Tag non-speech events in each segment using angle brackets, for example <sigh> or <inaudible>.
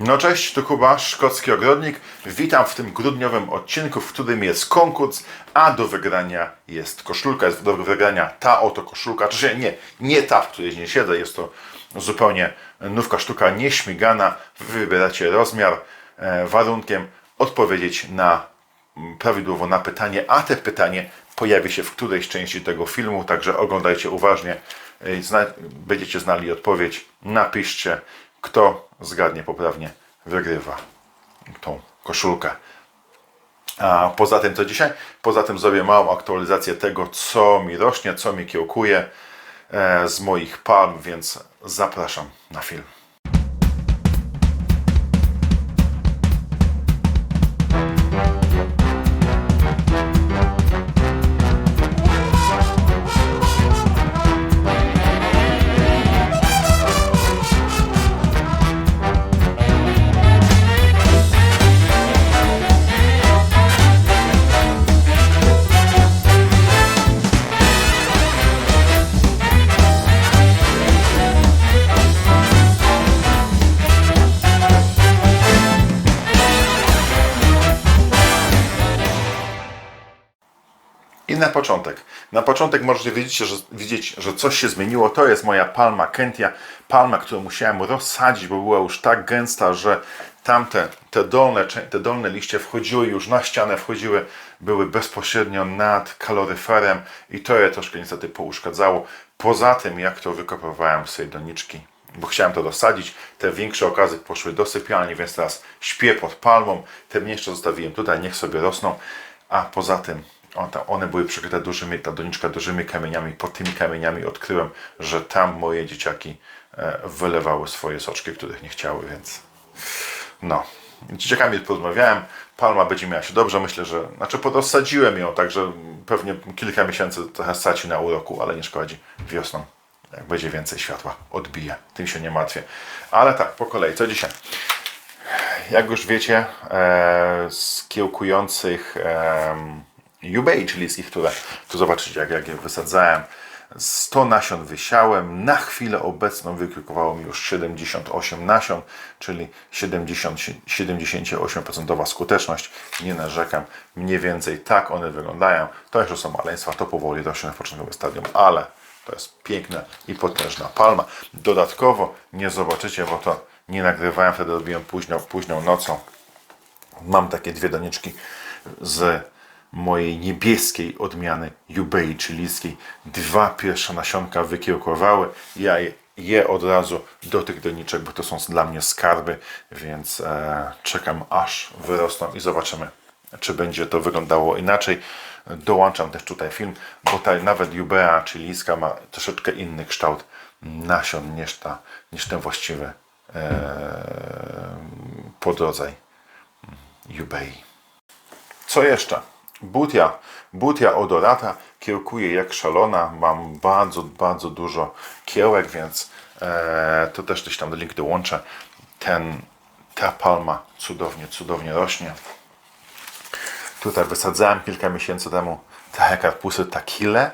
No cześć, tu Kuba, szkocki ogrodnik. Witam w tym grudniowym odcinku, w którym jest konkurs, a do wygrania jest koszulka. Jest do wygrania ta oto koszulka, czy się nie, nie ta, w której nie siedzę. Jest to zupełnie nówka sztuka nieśmigana. Wy wybieracie rozmiar, e, warunkiem odpowiedzieć na mm, prawidłowo na pytanie, a te pytanie pojawi się w którejś części tego filmu, także oglądajcie uważnie. e, Zna, będziecie znali odpowiedź. Napiszcie, kto zgadnie poprawnie, wygrywa tą koszulkę. A poza tym to dzisiaj? Poza tym zrobię małą aktualizację tego, co mi rośnie, co mi kiełkuje e, z moich palm, więc zapraszam na film. Na początek. Na początek możecie widzieć, że, widzieć, że coś się zmieniło. To jest moja palma Kentia. Palma, którą musiałem rozsadzić, bo była już tak gęsta, że tamte, te dolne, te dolne liście wchodziły już na ścianę, wchodziły, były bezpośrednio nad kaloryferem i to je troszkę niestety pouszkadzało. Poza tym, jak to wykopywałem z tej doniczki, bo chciałem to dosadzić. Te większe okazy poszły do sypialni, więc teraz śpię pod palmą. Te mniejsze zostawiłem tutaj, niech sobie rosną. A poza tym one były przykryte dużymi, ta doniczka dużymi kamieniami. Pod tymi kamieniami odkryłem, że tam moje dzieciaki e, wylewały swoje soczki, których nie chciały, więc no. Dzieciakami porozmawiałem. Palma będzie miała się dobrze. Myślę, że. Znaczy, podossadziłem ją, także pewnie kilka miesięcy trochę straci na uroku, ale nie szkodzi. Wiosną, jak będzie więcej światła, odbije. Tym się nie martwię. Ale tak, po kolei. Co dzisiaj? Jak już wiecie, e, z kiełkujących e, Ubei chilijskich, które tu zobaczycie, jak, jak je wysadzałem. 100 nasion wysiałem. Na chwilę obecną wykiełkowało mi już 78 nasion, czyli 70, 78% skuteczność. Nie narzekam. Mniej więcej tak one wyglądają. To jeszcze są maleństwa, to powoli rośnie w początkowym stadium, ale to jest piękna i potężna palma. Dodatkowo nie zobaczycie, bo to nie nagrywałem, wtedy robiłem późno, późną nocą. Mam takie dwie doniczki z mojej niebieskiej odmiany Jubei chilijskiej. Dwa pierwsze nasionka wykiełkowały. Ja je, je od razu do tych doniczek, bo to są dla mnie skarby, więc e, czekam aż wyrosną i zobaczymy, czy będzie to wyglądało inaczej. Dołączam też tutaj film, bo ta nawet Jubea chilijska ma troszeczkę inny kształt nasion niż, ta, niż ten właściwy e, podrodzaj Jubei. Co jeszcze? Butia. Butia odorata kiełkuje jak szalona. Mam bardzo, bardzo dużo kiełek, więc e, to też gdzieś tam link dołączę. Ten, ta palma cudownie, cudownie rośnie. Tutaj wysadzałem kilka miesięcy temu te karpusy takile.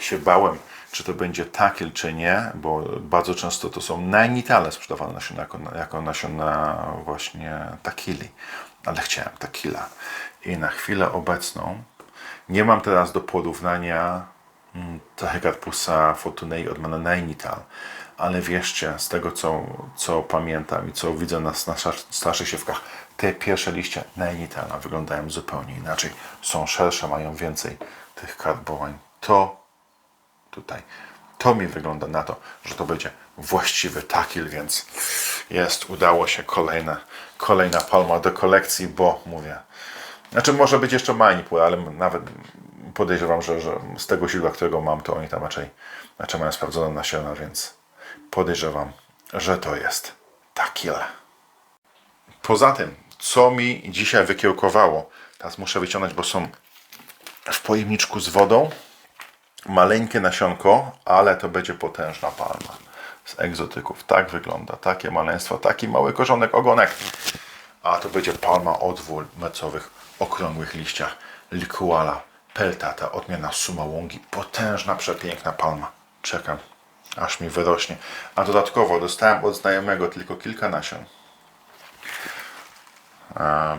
Się bałem, czy to będzie takil, czy nie, bo bardzo często to są najnitale sprzedawane nasiona jako, jako nasiona właśnie takili. Ale chciałem takila. I na chwilę obecną nie mam teraz do porównania mm, trochę karpusa Fortunei od Mana Nainital, ale wierzcie, z tego co, co pamiętam i co widzę na, na starszych siewkach, te pierwsze liście Nainitala wyglądają zupełnie inaczej. Są szersze, mają więcej tych karbowań. To tutaj. To mi wygląda na to, że to będzie właściwy takil, więc jest, udało się kolejna, kolejna palma do kolekcji, bo mówię, znaczy może być jeszcze manipul, ale nawet podejrzewam, że, że z tego źródła, którego mam, to oni tam raczej, raczej mają sprawdzone nasiona, więc podejrzewam, że to jest takil. Poza tym, co mi dzisiaj wykiełkowało, teraz muszę wyciągnąć, bo są w pojemniczku z wodą, maleńkie nasionko, ale to będzie potężna palma z egzotyków. Tak wygląda, takie maleństwo, taki mały korzonek, ogonek. A to będzie palma o dwumetrowych, okrągłych liściach. Likuala peltata, odmiana sumałągi. Potężna, przepiękna palma. Czekam, aż mi wyrośnie. A dodatkowo dostałem od znajomego tylko kilka nasion.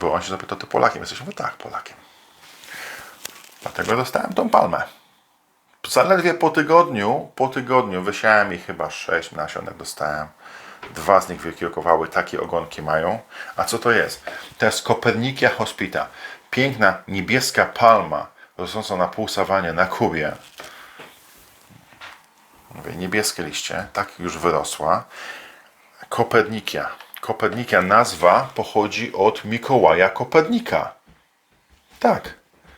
Bo on się zapytał, ty Polakiem jesteś? Mówię, tak, Polakiem. Dlatego dostałem tą palmę. Zaledwie po tygodniu, po tygodniu wysiałem ich chyba sześć nasionek dostałem. Dwa z nich wykiełkowały, takie ogonki mają. A co to jest? To jest Kopernikia hospita. Piękna niebieska palma rosnąca na półsawanie na Kubie. Mówię, niebieskie liście, tak już wyrosła. Kopernikia. Kopernikia nazwa pochodzi od Mikołaja Kopernika. Tak.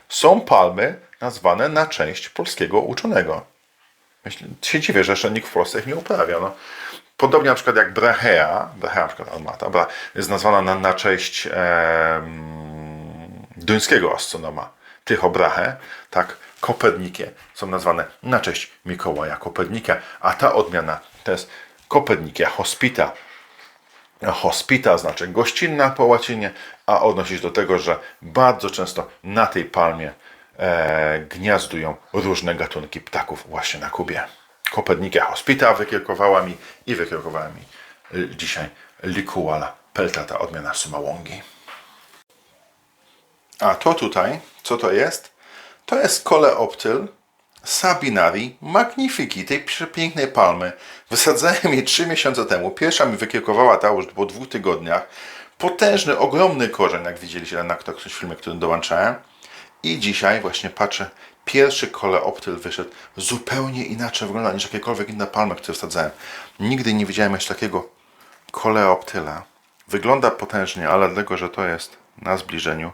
Są palmy nazwane na część polskiego uczonego. Myślę, się dziwię, że jeszcze nikt w Polsce ich nie uprawia. No. Podobnie na przykład jak Brachea, Brachea na przykład Almata, jest nazwana na, na cześć em, duńskiego astronoma Tycho Brahe, tak, Kopernikie są nazwane na cześć Mikołaja Kopernika, a ta odmiana to jest Kopernikia hospita. Hospita znaczy gościnna po łacinie, a odnosi się do tego, że bardzo często na tej palmie e, gniazdują różne gatunki ptaków właśnie na Kubie. Kopernikia hospita wykiełkowała mi i wykiełkowała mi y, dzisiaj Likuala peltata odmiana sumałongi. A to tutaj, co to jest? To jest Coleoptyl sabinari magnifici, tej przepięknej palmy. Wysadzałem jej 3 miesiące temu. Pierwsza mi wykiełkowała ta już po dwóch tygodniach. Potężny, ogromny korzeń, jak widzieliście na którymś filmie, który dołączałem. I dzisiaj właśnie patrzę, pierwszy koleoptyl wyszedł zupełnie inaczej wygląda niż jakiekolwiek inne palmy, które wsadzałem. Nigdy nie widziałem jeszcze takiego koleoptyla. Wygląda potężnie, ale dlatego, że to jest na zbliżeniu,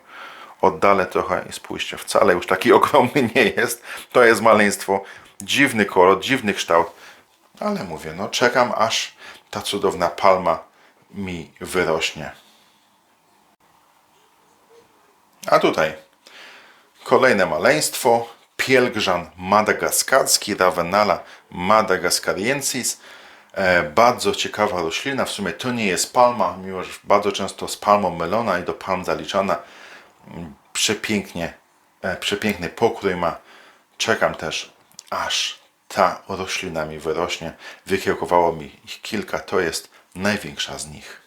oddalę trochę i spójrzcie, wcale już taki <laughs> ogromny nie jest. To jest maleństwo, dziwny kolor, dziwny kształt, ale mówię, no czekam aż ta cudowna palma mi wyrośnie. A tutaj kolejne maleństwo, pielgrzan madagaskarski, Ravenala madagascariensis. E, bardzo ciekawa roślina, w sumie to nie jest palma, mimo że bardzo często z palmą mylona i do palm zaliczana. Mm, Przepięknie, e, przepiękny pokrój ma. Czekam też, aż ta roślina mi wyrośnie. Wykiełkowało mi ich kilka, to jest największa z nich.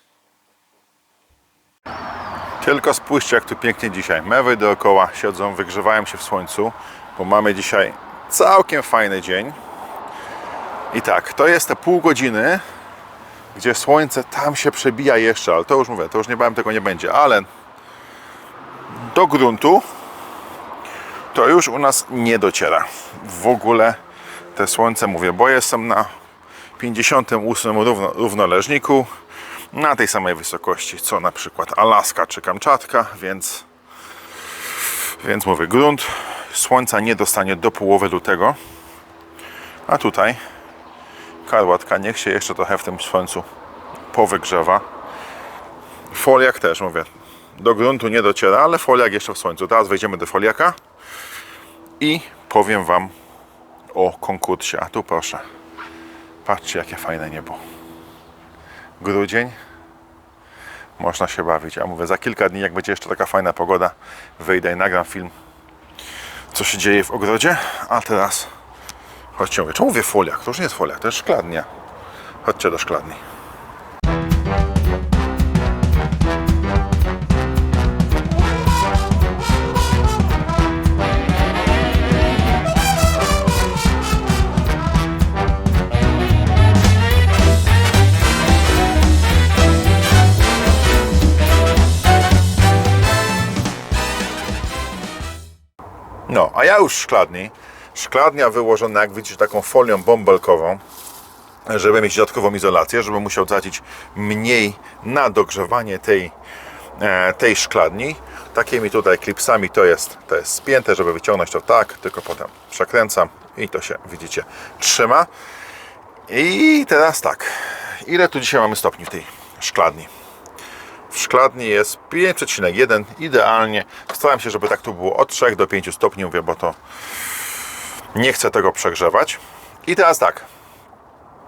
Tylko spójrzcie, jak tu pięknie dzisiaj. Mewy dookoła siedzą, wygrzewają się w słońcu, bo mamy dzisiaj całkiem fajny dzień. I tak, to jest te pół godziny, gdzie słońce tam się przebija jeszcze, ale to już mówię, to już niebawem tego nie będzie, ale do gruntu to już u nas nie dociera. W ogóle te słońce, mówię, bo jestem na 58 równo, równoleżniku, na tej samej wysokości co na przykład Alaska czy Kamczatka, więc więc mówię, grunt słońca nie dostanie do połowy lutego, a tutaj karłatka niech się jeszcze trochę w tym słońcu powygrzewa. Foliak też, mówię, do gruntu nie dociera, ale foliak jeszcze w słońcu. Teraz wejdziemy do foliaka i powiem Wam o konkursie. A tu proszę, patrzcie jakie fajne niebo. Grudzień, można się bawić. A mówię, za kilka dni, jak będzie jeszcze taka fajna pogoda, wyjdę i nagram film, co się dzieje w ogrodzie. A teraz, chodźcie, mówię, czemu mówię foliak? To już nie jest foliak, to jest szkladnia. Chodźcie do szkladni. Już w szkladni. Szkladnia wyłożona, jak widzicie, taką folią bąbelkową, żeby mieć dodatkową izolację, żeby musiał tracić mniej na dogrzewanie tej, e, tej szkladni. Takimi tutaj klipsami to jest, to jest spięte, żeby wyciągnąć to tak, tylko potem przekręcam i to się, widzicie, trzyma. I teraz tak, ile tu dzisiaj mamy stopni w tej szkladni? W szkladni jest 5,1 idealnie. Starałem się, żeby tak tu było od 3 do 5 stopni, mówię, bo to nie chcę tego przegrzewać. I teraz tak.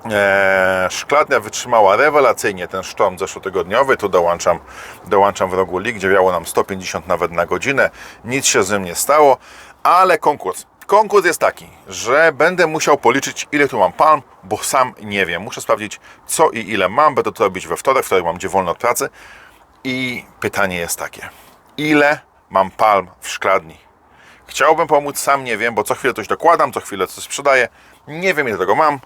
Eee, szkladnia wytrzymała rewelacyjnie ten sztorm zeszłotygodniowy. Tu dołączam, dołączam w rogu Li, gdzie wiało nam 150 nawet na godzinę. Nic się z nim nie stało, ale konkurs. Konkurs jest taki, że będę musiał policzyć, ile tu mam palm, bo sam nie wiem. Muszę sprawdzić, co i ile mam. Będę to robić we wtorek, wtorek mam gdzie wolno od pracy I pytanie jest takie: ile mam palm w szklarni? Chciałbym pomóc, sam nie wiem, bo co chwilę coś dokładam, co chwilę coś sprzedaję. Nie wiem, ile tego mam.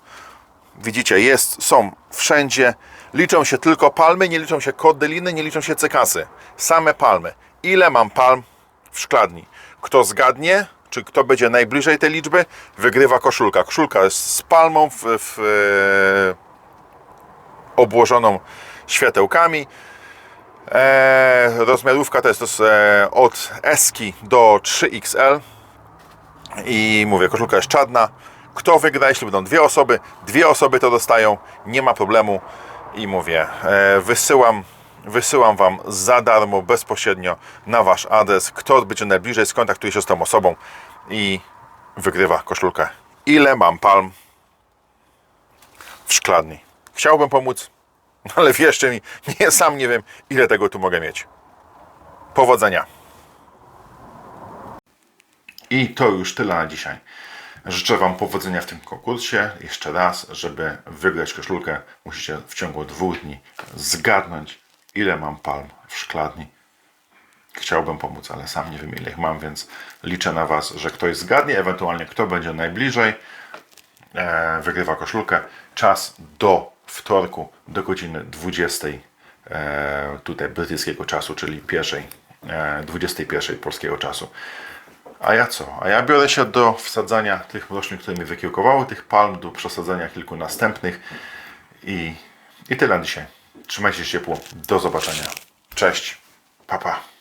Widzicie, jest, są wszędzie. Liczą się tylko palmy, nie liczą się kodyliny, nie liczą się cekasy. Same palmy. Ile mam palm w szklarni? Kto zgadnie, czy kto będzie najbliżej tej liczby, wygrywa koszulka. Koszulka jest z palmą w, w, e, obłożoną światełkami. E, rozmiarówka to jest, to jest e, od eski do 3XL i mówię, koszulka jest czarna. Kto wygra, jeśli będą dwie osoby, dwie osoby to dostają, nie ma problemu i mówię, e, wysyłam, wysyłam Wam za darmo, bezpośrednio na Wasz adres. Kto będzie najbliżej, skontaktuje się z tą osobą i wygrywa koszulkę. Ile mam palm w szklarni? Chciałbym pomóc, <laughs> ale wierzcie mi, nie, sam nie wiem, ile tego tu mogę mieć. Powodzenia. I to już tyle na dzisiaj. Życzę Wam powodzenia w tym konkursie. Jeszcze raz, żeby wygrać koszulkę, musicie w ciągu dwóch dni zgadnąć, ile mam palm w szklarni. Chciałbym pomóc, ale sam nie wiem, ile ich mam, więc liczę na Was, że ktoś zgadnie, ewentualnie kto będzie najbliżej, e, wygrywa koszulkę. Czas do wtorku, do godziny 20 e, tutaj brytyjskiego czasu, czyli pierwszej, e, 21 polskiego czasu. A ja co? A ja biorę się do wsadzania tych roślin, które mi wykiełkowały, tych palm, do przesadzania kilku następnych i, i tyle na dzisiaj. Trzymajcie się ciepło. Do zobaczenia. Cześć. Pa, pa.